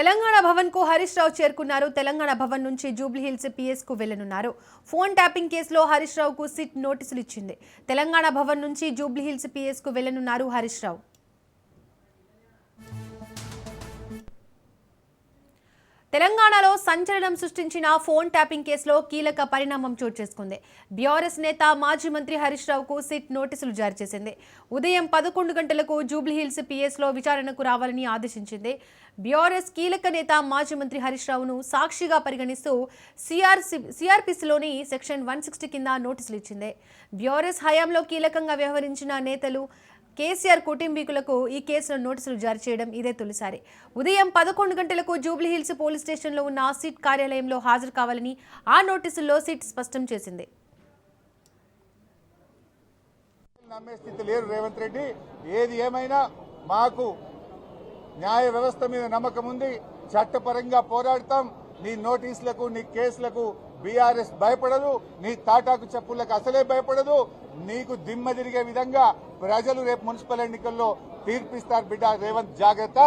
తెలంగాణ భవన్కు హరీష్ రావు చేరుకున్నారు. తెలంగాణ భవన్ నుంచి జూబ్లీహిల్స్ పిఎస్కు వెళ్ళనున్నారు. ఫోన్ ట్యాపింగ్ కేసులో హరీష్ రావుకు సిట్ నోటీసులు ఇచ్చింది. తెలంగాణ భవన్ నుంచి జూబ్లీహిల్స్ పిఎస్కు వెళ్ళనున్నారు హరీష్ రావు. తెలంగాణలో సంచలనం సృష్టించిన ఫోన్ ట్యాపింగ్ కేసులో కీలక పరిణామం చోటు చేసుకుంది. బీఆర్ఎస్ నేత మాజీ మంత్రి హరీష్ రావుకు సిట్ నోటీసులు జారీ చేసింది. ఉదయం పదకొండు గంటలకు జూబ్లీహిల్స్ పిఎస్లో విచారణకు రావాలని ఆదేశించింది. బీఆర్ఎస్ కీలక నేత మాజీ మంత్రి హరీష్ రావును సాక్షిగా పరిగణిస్తూ సిఆర్సి సిఆర్పిసిలోని సెక్షన్ వన్ సిక్స్టీ కింద నోటీసులు ఇచ్చింది. బీఆర్ఎస్ హయాంలో కీలకంగా వ్యవహరించిన నేతలు కేసీఆర్ కుటుంబీకులకు ఈ కేసులో నోటీసులు జారీ చేయడం ఇదే తొలిసారి. ఉదయం పదకొండు గంటలకు జూబ్లీహిల్స్ పోలీస్ స్టేషన్లో ఉన్న సిట్ కార్యాలయంలో హాజరు కావాలని ఆ నోటీసుల్లో సిట్ స్పష్టం చేసింది. నమ్మే స్థితి లేరు రేవంత్ రెడ్డి. ఏది ఏమైనా మాకు న్యాయ వ్యవస్థ మీద నమ్మకం ఉంది. చట్టపరంగా పోరాడతాం. నీ నోటీసులకు నీ కేసులకు బీఆర్ఎస్ భయపడదు నీ తాటాకు చెప్పులకు అసలే భయపడదు. నీకు దిమ్మ తిరిగే విధంగా ప్రజలు రేపు మున్సిపల్ ఎన్నికల్లో తీర్పిస్తారు బిడ్డ రేవంత్ జాగ్రత్త.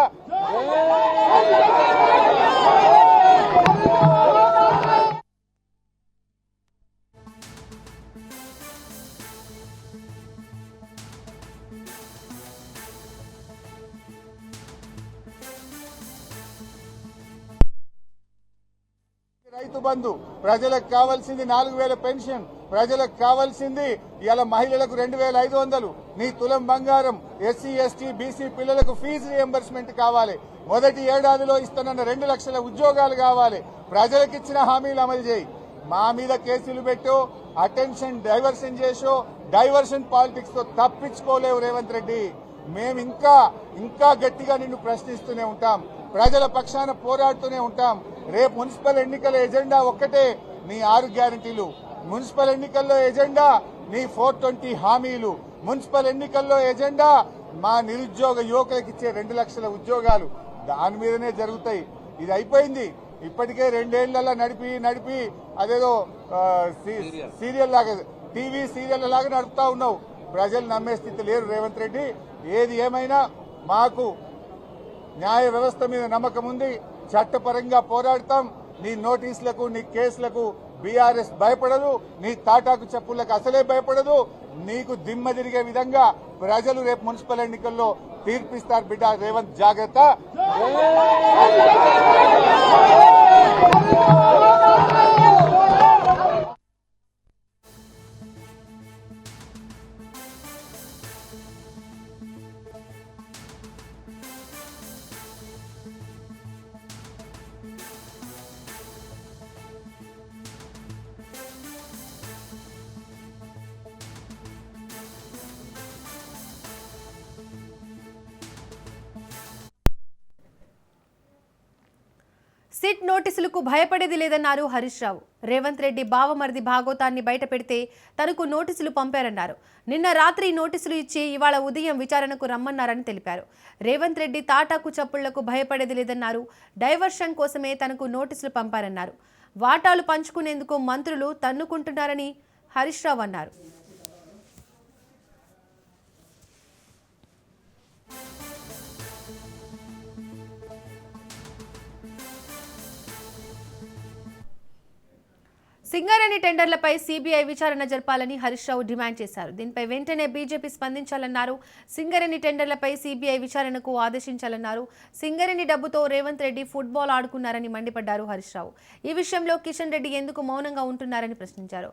రైతు బంధు. ప్రజలకు కావాల్సింది నాలుగు వేల పెన్షన్. ప్రజలకు కావాల్సింది ఇలా మహిళలకు రెండు వేల ఐదు వందలు. నీ తులం బంగారం ఎస్సీ ఎస్టీ బీసీ పిల్లలకు ఫీజు రియంబర్స్మెంట్ కావాలి. మొదటి ఏడాదిలో ఇస్తున్న రెండు లక్షల ఉద్యోగాలు కావాలి. ప్రజలకు ఇచ్చిన హామీలు అమలు చేయి. మా మీద కేసులు పెట్టో అటెన్షన్ డైవర్షన్ చేసో డైవర్షన్ పాలిటిక్స్తో తప్పించుకోలేవు రేవంత్ రెడ్డి. మేము ఇంకా ఇంకా గట్టిగా నిన్ను ప్రశ్నిస్తూనే ఉంటాం. ప్రజల పక్షాన పోరాడుతూనే ఉంటాం. రేపు మున్సిపల్ ఎన్నికల ఎజెండా ఒక్కటే నీ ఆరు గ్యారంటీలు. మున్సిపల్ ఎన్నికల్లో ఎజెండా నీ ఫోర్ ట్వంటీ హామీలు. మున్సిపల్ ఎన్నికల్లో ఎజెండా మా నిరుద్యోగ యువకులకు ఇచ్చే రెండు లక్షల ఉద్యోగాలు. దాని మీదనే జరుగుతాయి. ఇది అయిపోయింది. ఇప్పటికే రెండేళ్ళలో నడిపి నడిపి అదేదో సీరియల్. లాగా టీవీ సీరియల్ లాగా నడుపుతా ఉన్నావు. ప్రజలు నమ్మే స్థితి లేరు రేవంత్ రెడ్డి. ఏది ఏమైనా మాకు న్యాయ వ్యవస్థ మీద నమ్మకం ఉంది. చట్టపరంగా పోరాడతాం. నీ నోటీసులకు నీ కేసులకు బీఆర్ఎస్ భయపడదు. నీ తాటాకు చెప్పులకు అసలే భయపడదు. నీకు దిమ్మ తిరిగే విధంగా ప్రజలు రేపు మున్సిపల్ ఎన్నికల్లో తీర్పిస్తారు బిడ్డ రేవంత్. జాగ్రత్త. సిట్ నోటీసులకు భయపడేది లేదన్నారు హరీష్ రావు. రేవంత్ రెడ్డి బావమరిది భాగోతాన్ని బయట పెడితే తనకు నోటీసులు పంపారన్నారు. నిన్న రాత్రి నోటీసులు ఇచ్చి ఇవాళ ఉదయం విచారణకు రమ్మన్నారని తెలిపారు. రేవంత్ రెడ్డి తాటాకు చప్పుళ్ళకు భయపడేది లేదన్నారు. డైవర్షన్ కోసమే తనకు నోటీసులు పంపారన్నారు. వాటాలు పంచుకునేందుకు మంత్రులు తన్నుకుంటున్నారని హరీష్ రావు అన్నారు. సింగరేణి టెండర్లపై సీబీఐ విచారణ జరపాలని హరీష్ రావు డిమాండ్ చేశారు. దీనిపై వెంటనే బీజేపీ స్పందించాలన్నారు. సింగరేణి టెండర్లపై సీబీఐ విచారణకు ఆదేశించాలన్నారు. సింగరేణి డబ్బుతో రేవంత్ రెడ్డి ఫుట్బాల్ ఆడుకున్నారని మండిపడ్డారు హరీష్ రావు. ఈ విషయంలో కిషన్ రెడ్డి ఎందుకు మౌనంగా ఉంటున్నారని ప్రశ్నించారు.